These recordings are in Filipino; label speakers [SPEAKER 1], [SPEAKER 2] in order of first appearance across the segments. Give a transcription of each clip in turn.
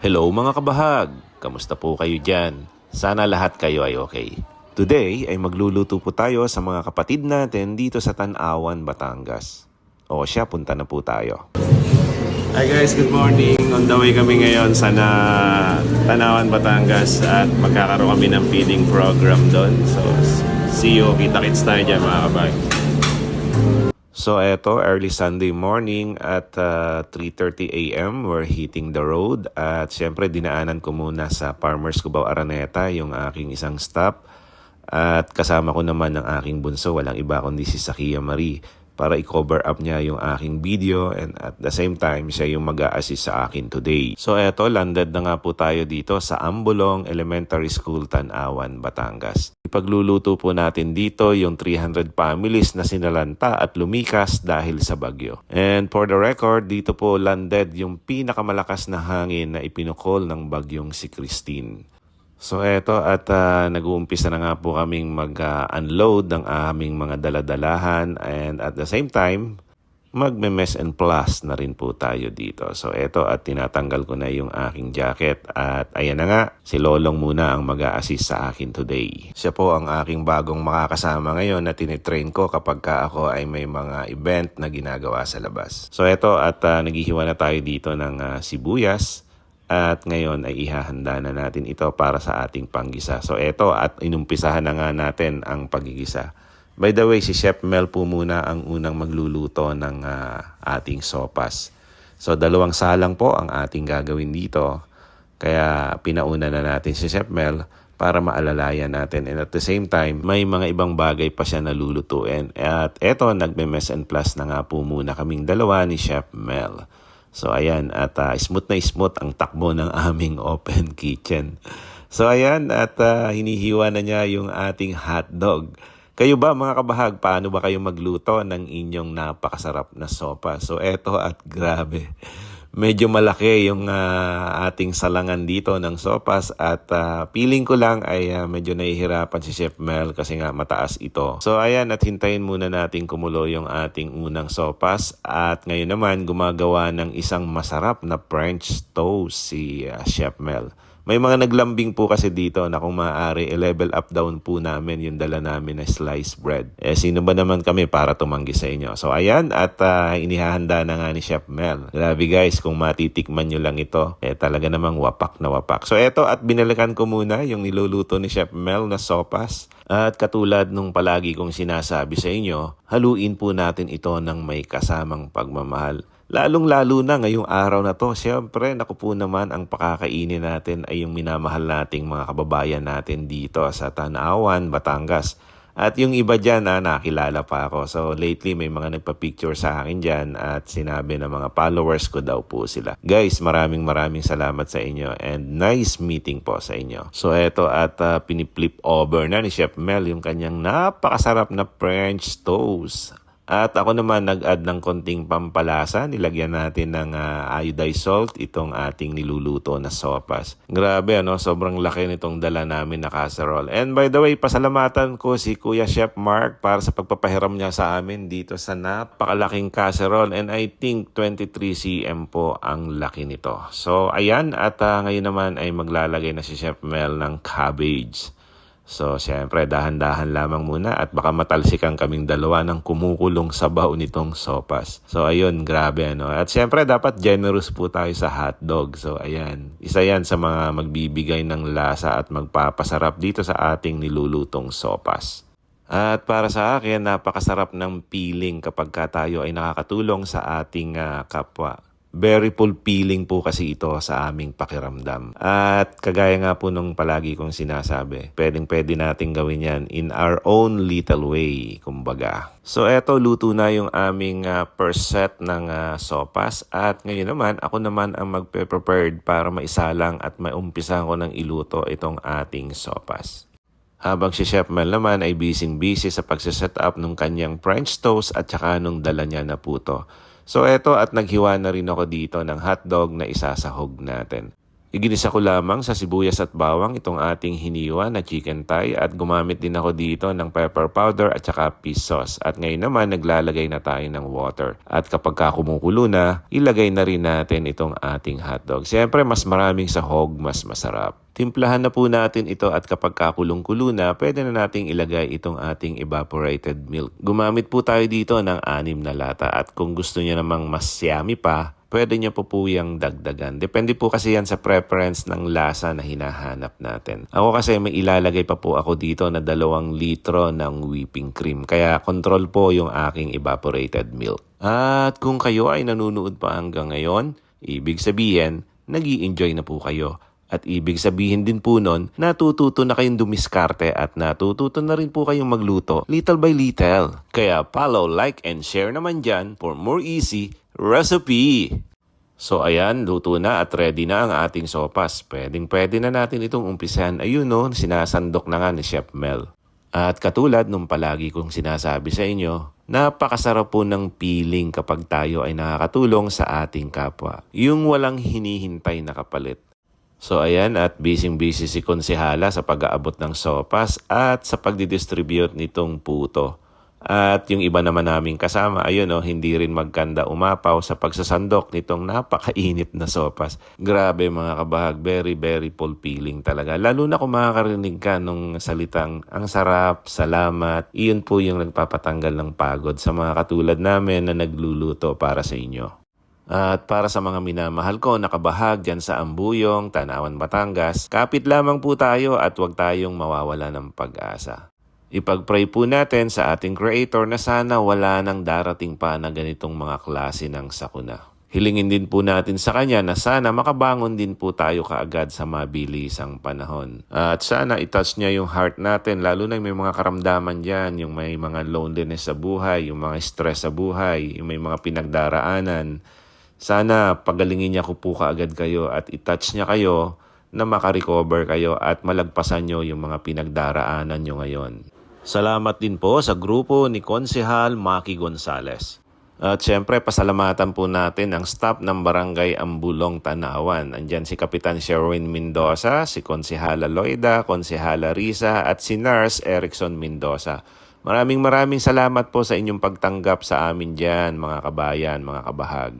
[SPEAKER 1] Hello mga kabahag! Kamusta po kayo dyan? Sana lahat kayo ay okay. Today ay magluluto po tayo sa mga kapatid natin dito sa Tanawan, Batangas. O siya, punta na po tayo. Hi guys, good morning. On the way kami ngayon sa na Tanawan, Batangas at magkakaroon kami ng feeding program doon. So, see you. Kita-kits tayo dyan mga kabahag. So eto, early Sunday morning at uh, 3.30 a.m. We're hitting the road at syempre dinaanan ko muna sa Farmers Cubao Araneta yung aking isang stop at kasama ko naman ang aking bunso, walang iba kundi si Sakia Marie para i-cover up niya yung aking video and at the same time siya yung mag assist sa akin today. So eto, landed na nga po tayo dito sa Ambulong Elementary School, Tanawan, Batangas. Ipagluluto po natin dito yung 300 families na sinalanta at lumikas dahil sa bagyo. And for the record, dito po landed yung pinakamalakas na hangin na ipinukol ng bagyong si Christine. So eto at ah, nag-uumpisa na nga po kaming mag-unload ng aming mga daladalahan and at the same time, magme-mess and plus na rin po tayo dito. So eto at tinatanggal ko na yung aking jacket at ayan na nga, si Lolong muna ang mag assist sa akin today. Siya po ang aking bagong makakasama ngayon na tinitrain ko kapag ka ako ay may mga event na ginagawa sa labas. So eto at ah, naghihiwa na tayo dito ng ah, sibuyas. At ngayon ay ihahanda na natin ito para sa ating panggisa. So eto at inumpisahan na nga natin ang pagigisa. By the way, si Chef Mel po muna ang unang magluluto ng ah, ating sopas. So dalawang salang po ang ating gagawin dito. Kaya pinauna na natin si Chef Mel para maalalayan natin. And at the same time, may mga ibang bagay pa siya nalulutuin. At eto, nagme-mess and plus na nga po muna kaming dalawa ni Chef Mel. So ayan, at ah, smooth na smooth ang takbo ng aming open kitchen. So ayan, at ah, hinihiwa na niya yung ating hotdog. Kayo ba mga kabahag, paano ba kayo magluto ng inyong napakasarap na sopa? So eto at grabe. Medyo malaki yung ah, ating salangan dito ng sopas at ah, feeling ko lang ay ah, medyo nahihirapan si Chef Mel kasi nga mataas ito. So ayan at hintayin muna natin kumulo yung ating unang sopas at ngayon naman gumagawa ng isang masarap na French toast si ah, Chef Mel. May mga naglambing po kasi dito na kung maaari, i-level up down po namin yung dala namin na sliced bread. Eh, sino ba naman kami para tumanggi sa inyo? So, ayan, at ah, inihahanda na nga ni Chef Mel. Grabe guys, kung matitikman nyo lang ito, eh talaga namang wapak na wapak. So, eto, at binalikan ko muna yung niluluto ni Chef Mel na sopas. At katulad nung palagi kong sinasabi sa inyo, haluin po natin ito ng may kasamang pagmamahal. Lalong-lalo na ngayong araw na to, siyempre, naku po naman ang pakakainin natin ay yung minamahal nating mga kababayan natin dito sa Tanawan, Batangas. At yung iba dyan na nakilala pa ako. So lately may mga nagpa-picture sa akin dyan at sinabi na mga followers ko daw po sila. Guys, maraming maraming salamat sa inyo and nice meeting po sa inyo. So eto at uh, piniflip over na ni Chef Mel yung kanyang napakasarap na French toast. At ako naman nag-add ng konting pampalasa. Nilagyan natin ng ah, iodized salt itong ating niluluto na sopas. Grabe ano, sobrang laki nitong dala namin na casserole. And by the way, pasalamatan ko si Kuya Chef Mark para sa pagpapahiram niya sa amin dito sa napakalaking casserole. And I think 23 cm po ang laki nito. So ayan, at ah, ngayon naman ay maglalagay na si Chef Mel ng cabbage. So, siyempre, dahan-dahan lamang muna at baka matalsikan kaming dalawa ng kumukulong sabaw nitong sopas. So, ayun, grabe ano. At siyempre, dapat generous po tayo sa hotdog. So, ayan. Isa yan sa mga magbibigay ng lasa at magpapasarap dito sa ating nilulutong sopas. At para sa akin, napakasarap ng feeling kapag ka tayo ay nakakatulong sa ating ah, kapwa. Very fulfilling po kasi ito sa aming pakiramdam. At kagaya nga po nung palagi kong sinasabi, pwedeng pwede nating gawin yan in our own little way, kumbaga. So eto, luto na yung aming ah, first set ng ah, sopas. At ngayon naman, ako naman ang magpe-prepared para maisalang at maumpisahan ko ng iluto itong ating sopas. Habang si Chef Mel naman ay busy-busy sa pagsiset up ng kanyang French toast at saka nung dala niya na puto. So eto at naghiwa na rin ako dito ng hotdog na isasahog natin. Iginisa ko lamang sa sibuyas at bawang itong ating hiniwa na chicken thigh at gumamit din ako dito ng pepper powder at saka fish sauce. At ngayon naman naglalagay na tayo ng water. At kapag ka kumukulo na, ilagay na rin natin itong ating hotdog. Siyempre mas maraming sahog, mas masarap. Timplahan na po natin ito at kapag kakulong-kulo na, pwede na nating ilagay itong ating evaporated milk. Gumamit po tayo dito ng anim na lata at kung gusto niyo namang mas yummy pa, pwede niyo po po yung dagdagan. Depende po kasi yan sa preference ng lasa na hinahanap natin. Ako kasi may ilalagay pa po ako dito na dalawang litro ng whipping cream. Kaya control po yung aking evaporated milk. At kung kayo ay nanunood pa hanggang ngayon, ibig sabihin, nag enjoy na po kayo. At ibig sabihin din po nun, natututo na kayong dumiskarte at natututo na rin po kayong magluto little by little. Kaya follow, like, and share naman dyan for more easy recipe. So ayan, luto na at ready na ang ating sopas. Pwedeng pwede na natin itong umpisahan. Ayun no, sinasandok na nga ni Chef Mel. At katulad nung palagi kong sinasabi sa inyo, napakasarap po ng feeling kapag tayo ay nakakatulong sa ating kapwa. Yung walang hinihintay na kapalit. So ayan at busy-busy si Konsehala sa pag-aabot ng sopas at sa pagdidistribute nitong puto. At yung iba naman naming kasama, ayun oh, hindi rin magkanda umapaw sa pagsasandok nitong napakainit na sopas. Grabe mga kabahag, very very fulfilling talaga. Lalo na kung makakarinig ka nung salitang ang sarap, salamat. Iyon po yung nagpapatanggal ng pagod sa mga katulad namin na nagluluto para sa inyo. At para sa mga minamahal ko nakabahag dyan sa Ambuyong, Tanawan, Batangas, kapit lamang po tayo at huwag tayong mawawala ng pag-asa. Ipag-pray po natin sa ating Creator na sana wala nang darating pa na ganitong mga klase ng sakuna. Hilingin din po natin sa Kanya na sana makabangon din po tayo kaagad sa mabilisang panahon. At sana itouch niya yung heart natin, lalo na may mga karamdaman dyan, yung may mga loneliness sa buhay, yung mga stress sa buhay, yung may mga pinagdaraanan. Sana pagalingin niya ko po kaagad kayo at itouch niya kayo na makarecover kayo at malagpasan nyo yung mga pinagdaraanan nyo ngayon. Salamat din po sa grupo ni Konsehal Maki Gonzales. At syempre, pasalamatan po natin ang staff ng Barangay Ambulong Tanawan. Andyan si Kapitan Sherwin Mendoza, si Konsehala Loida, Konsehala Risa, at si Nurse Erickson Mendoza. Maraming maraming salamat po sa inyong pagtanggap sa amin dyan, mga kabayan, mga kabahag.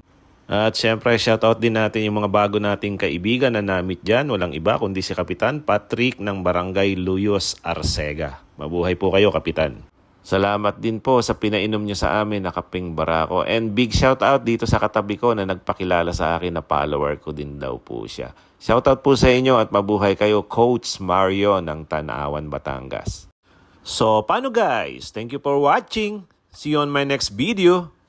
[SPEAKER 1] At syempre, shoutout din natin yung mga bago nating kaibigan na namit dyan. Walang iba kundi si Kapitan Patrick ng Barangay Luyos, Arcega. Mabuhay po kayo, Kapitan. Salamat din po sa pinainom niyo sa amin na kaping barako. And big shoutout dito sa katabi ko na nagpakilala sa akin na follower ko din daw po siya. Shoutout po sa inyo at mabuhay kayo, Coach Mario ng Tanawan, Batangas. So, paano guys? Thank you for watching. See you on my next video.